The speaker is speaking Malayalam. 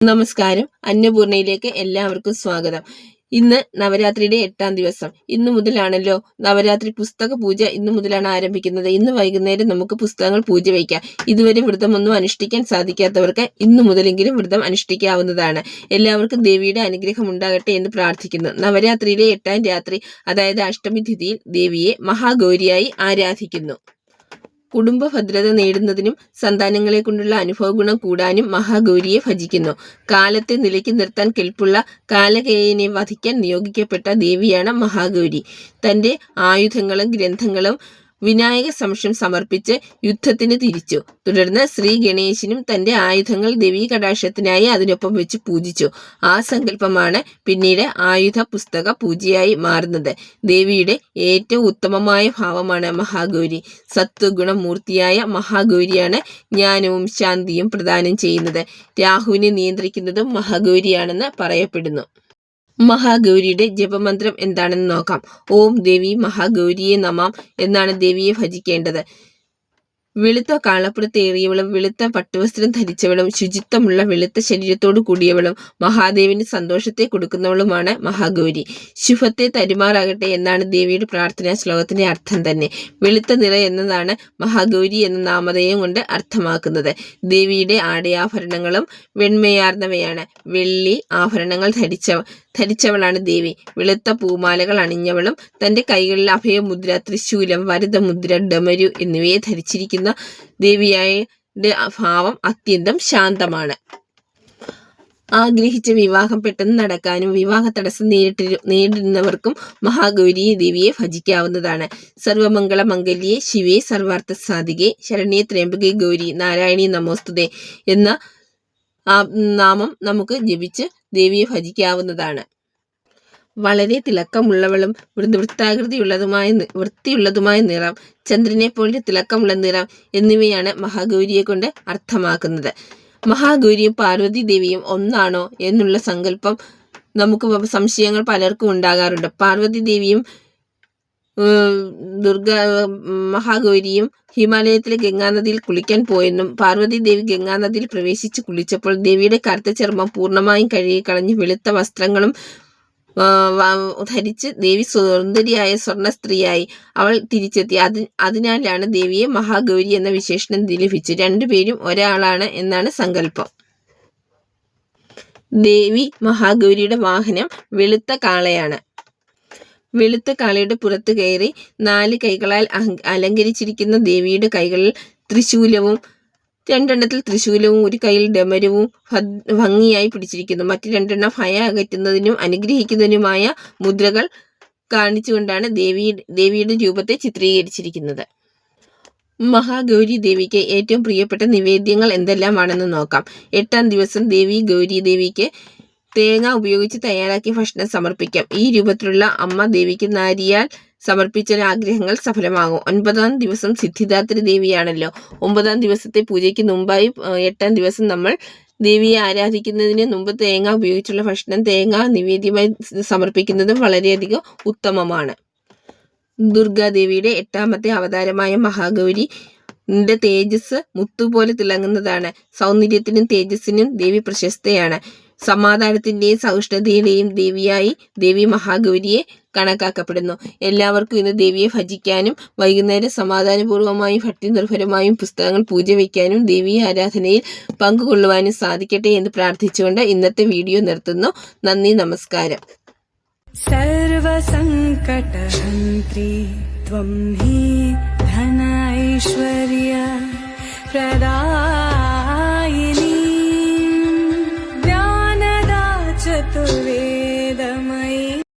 നമസ്കാരം. അന്നപൂർണയിലേക്ക് എല്ലാവർക്കും സ്വാഗതം. ഇന്ന് നവരാത്രിയുടെ എട്ടാം ദിവസം. ഇന്ന് മുതലാണല്ലോ നവരാത്രി പുസ്തക പൂജ. ഇന്ന് മുതലാണ് ആരംഭിക്കുന്നത്. ഇന്ന് വൈകുന്നേരം നമുക്ക് പുസ്തകങ്ങൾ പൂജ വയ്ക്കാം ഇതുവരെ വ്രതമൊന്നും അനുഷ്ഠിക്കാൻ സാധിക്കാത്തവർക്ക് ഇന്ന് മുതലെങ്കിലും വ്രതം അനുഷ്ഠിക്കാവുന്നതാണ്. എല്ലാവർക്കും ദേവിയുടെ അനുഗ്രഹം ഉണ്ടാകട്ടെ എന്ന് പ്രാർത്ഥിക്കുന്നു. നവരാത്രിയിലെ എട്ടാം രാത്രി അതായത് അഷ്ടമി തിഥിയിൽ ദേവിയെ മഹാഗൗരിയായി ആരാധിക്കുന്നു. കുടുംബ ഭദ്രത നേടുന്നതിനും സന്താനങ്ങളെ കൊണ്ടുള്ള അനുഭവ ഗുണം കൂടാനും മഹാഗൗരിയെ ഭജിക്കുന്നു. കാലത്തെ നിലയ്ക്ക് നിർത്താൻ കെൽപ്പുള്ള കാലകേയനെ വധിക്കാൻ നിയോഗിക്കപ്പെട്ട ദേവിയാണ് മഹാഗൗരി. തന്റെ ആയുധങ്ങളും ഗ്രന്ഥങ്ങളും വിനായക സംശയം സമർപ്പിച്ച് യുദ്ധത്തിന് തിരിച്ചു. തുടർന്ന് ശ്രീ ഗണേശനും തന്റെ ആയുധങ്ങൾ ദേവീ കടാക്ഷത്തിനായി അതിനൊപ്പം വെച്ച് പൂജിച്ചു. ആ സങ്കല്പമാണ് പിന്നീട് ആയുധ പുസ്തക പൂജയായി മാറുന്നത്. ദേവിയുടെ ഏറ്റവും ഉത്തമമായ ഭാവമാണ് മഹാഗൗരി. സത്വഗുണമൂർത്തിയായ മഹാഗൗരിയാണ് ജ്ഞാനവും ശാന്തിയും പ്രദാനം ചെയ്യുന്നത്. രാഹുവിനെ നിയന്ത്രിക്കുന്നതും മഹാഗൗരിയാണെന്ന് പറയപ്പെടുന്നു. മഹാഗൗരിയുടെ ജപമന്ത്രം എന്താണെന്ന് നോക്കാം. ഓം ദേവി മഹാഗൗരിയെ നമാം. എന്നാണ് ദേവിയെ ഭജിക്കേണ്ടത്. വെളുത്ത കാളപ്പുറത്തേറിയവളും വെളുത്ത പട്ടുവസ്ത്രം ധരിച്ചവളും ശുചിത്വമുള്ള വെളുത്ത ശരീരത്തോടു കൂടിയവളും മഹാദേവിന് സന്തോഷത്തെ കൊടുക്കുന്നവളുമാണ് മഹാഗൗരി. ശുഭത്തെ തരുമാറാകട്ടെ എന്നാണ് ദേവിയുടെ പ്രാർത്ഥനാ ശ്ലോകത്തിന്റെ അർത്ഥം തന്നെ. വെളുത്ത നിറ എന്നതാണ് മഹാഗൗരി എന്ന നാമധേയം കൊണ്ട് അർത്ഥമാക്കുന്നത്. ദേവിയുടെ ആടയാഭരണങ്ങളും വെണ്മയാർന്നവയാണ്. വെള്ളി ആഭരണങ്ങൾ ധരിച്ച ധരിച്ചവളാണ് ദേവി. വെളുത്ത പൂമാലകൾ അണിഞ്ഞവളും തന്റെ കൈകളിൽ അഭയമുദ്ര തൃശൂലം വരദമുദ്ര ഡമരു എന്നിവയെ ധരിച്ചിരിക്കുന്ന ദേവിയായ ഭാവം അത്യന്തം ശാന്തമാണ്. ആഗ്രഹിച്ച വിവാഹം പെട്ടെന്ന് നടക്കാനും വിവാഹ തടസ്സം നേരിട്ടി നേരിടുന്നവർക്കും മഹാഗൗരി ദേവിയെ ഭജിക്കാവുന്നതാണ്. സർവമംഗള മംഗല്യെ ശിവേ സർവാർത്ഥ സാധികെ ശരണ്യെ ത്രയംബകെ ഗൗരി നാരായണി നമോസ്തുതേ എന്ന നാമം നമുക്ക് ജപിച്ച് ദേവിയെ ഭജിക്കാവുന്നതാണ്. വളരെ തിളക്കമുള്ളവളും വൃത്താകൃതിയുള്ളതുമായ വൃത്തിയുള്ളതുമായ നിറം ചന്ദ്രനെ പോലെ തിളക്കമുള്ള നിറം എന്നിവയാണ് മഹാഗൗരിയെ കൊണ്ട് അർത്ഥമാക്കുന്നത്. മഹാഗൗരിയും പാർവതി ദേവിയും ഒന്നാണോ എന്നുള്ള സങ്കല്പം നമുക്ക് സംശയങ്ങൾ പലർക്കും ഉണ്ടാകാറുണ്ട്. പാർവതി ദേവിയും ദുർഗ മഹാഗൗരിയും ഹിമാലയത്തിലെ ഗംഗാനദിയിൽ കുളിക്കാൻ പോയെന്നും പാർവതി ദേവി ഗംഗാനദിയിൽ പ്രവേശിച്ച് കുളിച്ചപ്പോൾ ദേവിയുടെ കറുത്ത ചർമ്മം പൂർണമായും കഴുകിക്കളഞ്ഞ് വെളുത്ത വസ്ത്രങ്ങളും ധരിച്ച് ദേവി സുന്ദരിയായ സ്വർണ സ്ത്രീയായി അവൾ തിരിച്ചെത്തി. അത് അതിനാലാണ് ദേവിയെ മഹാഗൗരി എന്ന വിശേഷണം ലഭിച്ചു രണ്ടുപേരും ഒരാളാണ് എന്നാണ് സങ്കല്പം. ദേവി മഹാഗൗരിയുടെ വാഹനം വെളുത്ത കാളയാണ്. വെളുത്ത കാളയുടെ പുറത്ത് കയറി നാല് കൈകളാൽ അലങ്കരിച്ചിരിക്കുന്ന ദേവിയുടെ കൈകളിൽ ത്രിശൂലവും രണ്ടെണ്ണത്തിൽ തൃശൂലവും ഒരു കയ്യിൽ ഡമരവും ഭംഗിയായി പിടിച്ചിരിക്കുന്നു. മറ്റു രണ്ടെണ്ണം ഭയ അകറ്റുന്നതിനും അനുഗ്രഹിക്കുന്നതിനുമായ മുദ്രകൾ കാണിച്ചുകൊണ്ടാണ് ദേവി ദേവിയുടെ രൂപത്തെ ചിത്രീകരിച്ചിരിക്കുന്നത്. മഹാഗൗരി ദേവിക്ക് ഏറ്റവും പ്രിയപ്പെട്ട നിവേദ്യങ്ങൾ എന്തെല്ലാമാണെന്ന് നോക്കാം. എട്ടാം ദിവസം ദേവി ഗൗരി ദേവിക്ക് തേങ്ങ ഉപയോഗിച്ച് തയ്യാറാക്കിയ ഭക്ഷണം സമർപ്പിക്കാം. ഈ രൂപത്തിലുള്ള അമ്മ ദേവിക്ക് നാരിയാൽ സമർപ്പിച്ച ആഗ്രഹങ്ങൾ സഫലമാകും. ഒൻപതാം ദിവസം സിദ്ധിദാത്രി ദേവിയാണല്ലോ. ഒമ്പതാം ദിവസത്തെ പൂജയ്ക്ക് മുമ്പായി എട്ടാം ദിവസം നമ്മൾ ദേവിയെ ആരാധിക്കുന്നതിന് മുമ്പ് തേങ്ങ ഉപയോഗിച്ചുള്ള ഭക്ഷണം തേങ്ങ നിവേദ്യമായി സമർപ്പിക്കുന്നതും വളരെയധികം ഉത്തമമാണ്. ദുർഗാദേവിയുടെ എട്ടാമത്തെ അവതാരമായ മഹാഗൗരി തേജസ് മുത്തുപോലെ തിളങ്ങുന്നതാണ്. സൗന്ദര്യത്തിനും തേജസ്സിനും ദേവി പ്രശസ്തയാണ്. സമാധാനത്തിന്റെയും സഹിഷ്ണുതയുടെയും ദേവിയായി ദേവി മഹാഗൗരിയെ കണക്കാക്കപ്പെടുന്നു. എല്ലാവർക്കും ഇന്ന് ദേവിയെ ഭജിക്കാനും വൈകുന്നേരം സമാധാനപൂർവമായും ഭക്തി നിർഭരമായും പുസ്തകങ്ങൾ പൂജ വയ്ക്കാനും ദേവി ആരാധനയിൽ പങ്കുകൊള്ളുവാനും സാധിക്കട്ടെ എന്ന് പ്രാർത്ഥിച്ചുകൊണ്ട് ഇന്നത്തെ വീഡിയോ നിർത്തുന്നു. നന്ദി നമസ്കാരം. സർവസങ്കടഹന്ത്രി ധനൈശ്വര്യ പ്രദാ